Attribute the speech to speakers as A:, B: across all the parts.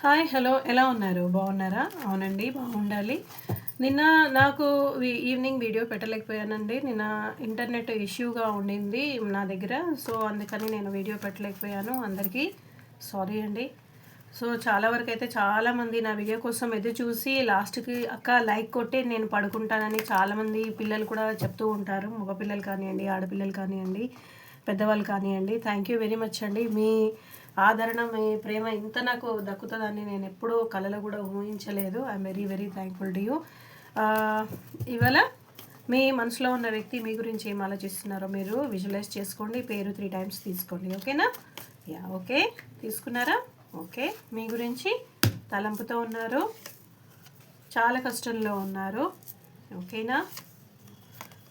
A: Hi hello ఎలా ఉన్నారు? బాగున్నారా? అవునండి బాగుండాలి. నిన్న నాకు ఈవినింగ్ వీడియో పెట్టలేకపోయానండి. నిన్న ఇంటర్నెట్ ఇష్యూగా ఉండింది నా దగ్గర. సో అందుకని నేను వీడియో పెట్టలేకపోయాను. అందరికీ సారీ అండి. సో చాలా వరకు అయితే చాలామంది నా వీడియో కోసం ఎదురు చూసి లాస్ట్కి అక్క లైక్ కొట్టి నేను పడుకుంటానని చాలామంది పిల్లలు కూడా చెప్తూ ఉంటారు. మగపిల్లలు కానివ్వండి ఆడపిల్లలు కానివ్వండి. పెద్దవాళ్ళు కానివ్వండి థ్యాంక్ యూ వెరీ మచ్ అండి. మీ ఆదరణ మీ ప్రేమ ఇంత నాకు దక్కుతుందని నేను ఎప్పుడూ కళలు కూడా ఊహించలేదు. I'm very very thankful to you ఇవాళ మీ మనసులో ఉన్న వ్యక్తి మీ గురించి ఏం ఆలోచిస్తున్నారో మీరు విజువలైజ్ చేసుకోండి. పేరు త్రీ టైమ్స్ తీసుకోండి. ఓకేనా యా ఓకే తీసుకున్నారా? ఓకే మీ గురించి తలంపుతో ఉన్నారు. చాలా కష్టంలో ఉన్నారు. ఓకేనా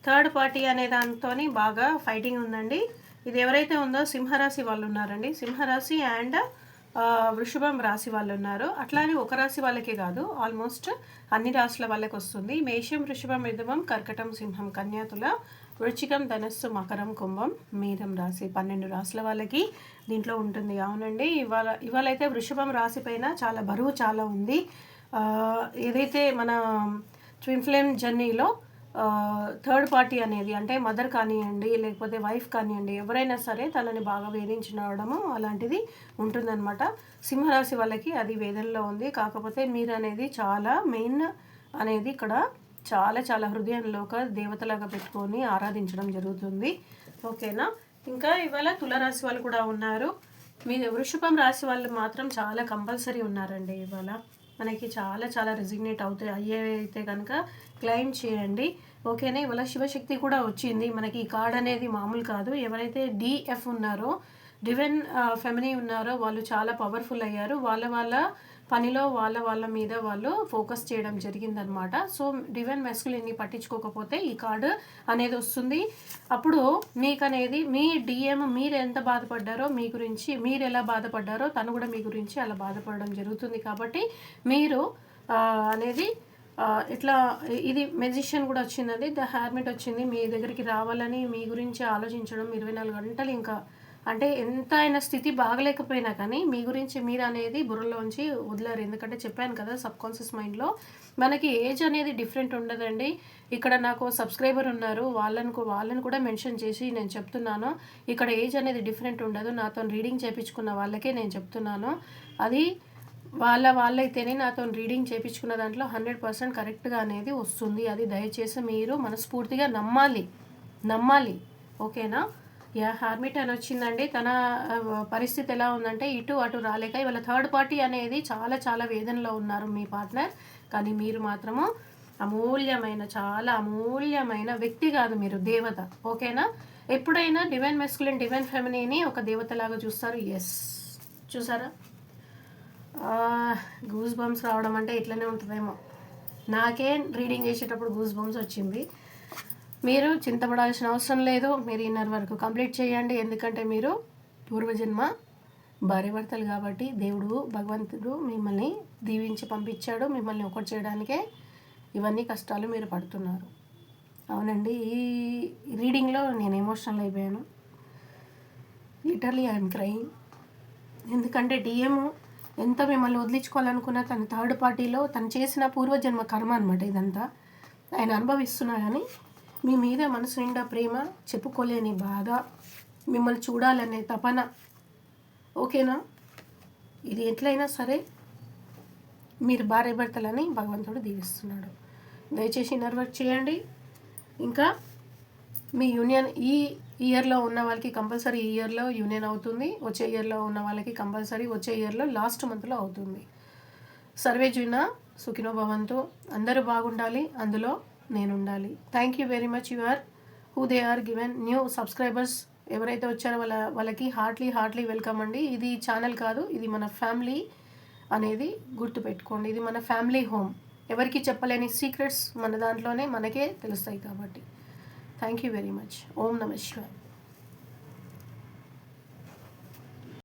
A: థర్డ్ పార్టీ అనే దాంతో బాగా ఫైటింగ్ ఉందండి. ఇది ఎవరైతే ఉందో సింహరాశి వాళ్ళు ఉన్నారండి సింహరాశి అండ్ వృషభం రాశి వాళ్ళు ఉన్నారు అట్లానే ఒక రాశి వాళ్ళకే కాదు ఆల్మోస్ట్ అన్ని రాశుల వాళ్ళకి వస్తుంది. మేషం వృషభం మిథునం కర్కటం సింహం కన్యాతుల వృచ్చికం ధనస్సు మకరం కుంభం మీనం రాశి పన్నెండు రాశుల వాళ్ళకి దీంట్లో ఉంటుంది. అవునండి ఇవాళ ఇవాళ అయితే వృషభం రాశి పైన చాలా బరువు చాలా ఉంది. ఏదైతే మన ట్విన్ ఫ్లేమ్ జర్నీలో థర్డ్ పార్టీ అనేది అంటే మదర్ కానివ్వండి లేకపోతే వైఫ్ కానివ్వండి ఎవరైనా సరే తనని బాగా వేధించడము అలాంటిది ఉంటుందన్నమాట. సింహరాశి వాళ్ళకి అది వేదనలో ఉంది. కాకపోతే మీరు అనేది చాలా మెయిన్ అనేది ఇక్కడ చాలా చాలా హృదయంలో ఒక దేవతలాగా పెట్టుకొని ఆరాధించడం జరుగుతుంది. ఓకేనా? ఇంకా ఇవాళ తులరాశి వాళ్ళు కూడా ఉన్నారు. మీ వృషభం రాశి వాళ్ళు మాత్రం చాలా కంపల్సరీ ఉన్నారండి ఇవాళ. మనకి చాలా చాలా రెసిగ్నేట్ అవుతాయి. అయ్యే అయితే కనుక క్లెయిమ్ చేయండి. ఓకేనా? ఇవాళ శివశక్తి కూడా వచ్చింది. మనకి ఈ కార్డ్ అనేది మామూలు కాదు. ఎవరైతే డిఎఫ్ ఉన్నారో డివెన్ ఫెమినీ ఉన్నారో వాళ్ళు చాలా పవర్ఫుల్ అయ్యారు. వాళ్ళ వాళ్ళ పనిలో వాళ్ళ వాళ్ళ మీద వాళ్ళు ఫోకస్ చేయడం జరిగిందనమాట. సో డివెన్ మెస్కులిన్ని పట్టించుకోకపోతే ఈ కార్డు అనేది వస్తుంది. అప్పుడు మీకు అనేది మీ డిఎం మీరు ఎంత బాధపడ్డారో మీ గురించి మీరు ఎలా బాధపడ్డారో తను కూడా మీ గురించి అలా బాధపడడం జరుగుతుంది కాబట్టి మీరు అనేది ఇట్లా ఇది మెజిషియన్ కూడా వచ్చిందండి. ద హ్యార్మిట్ వచ్చింది. మీ దగ్గరికి రావాలని మీ గురించి ఆలోచించడం ఇరవై నాలుగు గంటలు ఇంకా అంటే ఎంత అయినా స్థితి బాగలేకపోయినా కానీ మీ గురించి మీరు అనేది బుర్రలోంచి వదిలేరు. ఎందుకంటే చెప్పాను కదా సబ్కాన్షియస్ మైండ్లో మనకి ఏజ్ అనేది డిఫరెంట్ ఉండదండి. ఇక్కడ నాకు సబ్స్క్రైబర్ ఉన్నారు. వాళ్ళని వాళ్ళని కూడా మెన్షన్ చేసి నేను చెప్తున్నాను. ఇక్కడ ఏజ్ అనేది డిఫరెంట్ ఉండదు. నాతో రీడింగ్ చేయించుకున్న వాళ్ళకే నేను చెప్తున్నాను. అది వాళ్ళ వాళ్ళైతేనే నాతో రీడింగ్ చేయించుకున్న దాంట్లో హండ్రెడ్ పర్సెంట్ కరెక్ట్గా అనేది వస్తుంది. అది దయచేసి మీరు మనస్ఫూర్తిగా నమ్మాలి. నమ్మాలి. ఓకేనా? యా హార్మిట్ అని వచ్చిందండి. తన పరిస్థితి ఎలా ఉందంటే ఇటు అటు రాలేక ఇవాళ థర్డ్ పార్టీ అనేది చాలా చాలా వేదనలో ఉన్నారు మీ పార్ట్నర్. కానీ మీరు మాత్రము అమూల్యమైన చాలా అమూల్యమైన వ్యక్తి కాదు మీరు దేవత. ఓకేనా? ఎప్పుడైనా డివైన్ మెస్కులిన్ డివైన్ ఫెమినీని ఒక దేవతలాగా చూస్తారు? ఎస్ చూసారా? గూస్ బంప్స్ రావడం అంటే ఇట్లనే ఉంటుందేమో. నాకే రీడింగ్ చేసేటప్పుడు గూస్ బంప్స్ వచ్చింది. మీరు చింతపడాల్సిన అవసరం లేదు. మీరు ఇన్నర్ వరకు కంప్లీట్ చేయండి. ఎందుకంటే మీరు పూర్వజన్మ భార్యభర్తలు కాబట్టి దేవుడు భగవంతుడు మిమ్మల్ని దీవించి పంపించాడు. మిమ్మల్ని ఒకటి చేయడానికే ఇవన్నీ కష్టాలు మీరు పడుతున్నారు. అవునండి ఈ రీడింగ్లో నేను ఎమోషనల్ అయిపోయాను. Literally I'm crying. ఎందుకంటే డిఎం ఎంత మిమ్మల్ని వదిలించుకోవాలనుకున్నా తన థర్డ్ పార్టీలో తను చేసిన పూర్వజన్మ కర్మ అనమాట ఇదంతా. ఆయన అనుభవిస్తున్నా కానీ మీ మీద మనసు నిండా ప్రేమ చెప్పుకోలేని బాధ మిమ్మల్ని చూడాలనే తపన. ఓకేనా? ఇది ఎట్లయినా సరే మీరు భార్య భర్తలని భగవంతుడు దీవిస్తున్నాడు. దయచేసి ఇన్నర్ చేయండి. ఇంకా మీ యూనియన్ ఈ ఇయర్లో ఉన్న వాళ్ళకి కంపల్సరీ ఈ ఇయర్లో యూనియన్ అవుతుంది. వచ్చే ఇయర్లో ఉన్న వాళ్ళకి కంపల్సరీ వచ్చే ఇయర్లో లాస్ట్ మంత్లో అవుతుంది. సర్వే జున సుఖినో భవంతు. అందరూ బాగుండాలి. అందులో నేను ఉండాలి thank you very much your who they are given new subscribers ఎవరైతే వచ్చారో వాళ్ళ వాళ్ళకి హార్ట్లీ హార్ట్లీ వెల్కమ్ అండి. ఇది ఛానల్ కాదు ఇది మన ఫ్యామిలీ అనేది గుర్తుపెట్టుకోండి. ఇది మన ఫ్యామిలీ హోమ్ ఎవరికి చెప్పలేని సీక్రెట్స్ మన దాంట్లోనే మనకే తెలుస్తాయి కాబట్టి. థ్యాంక్ యూ వెరీ మచ్ ఓం నమ శివాయ్.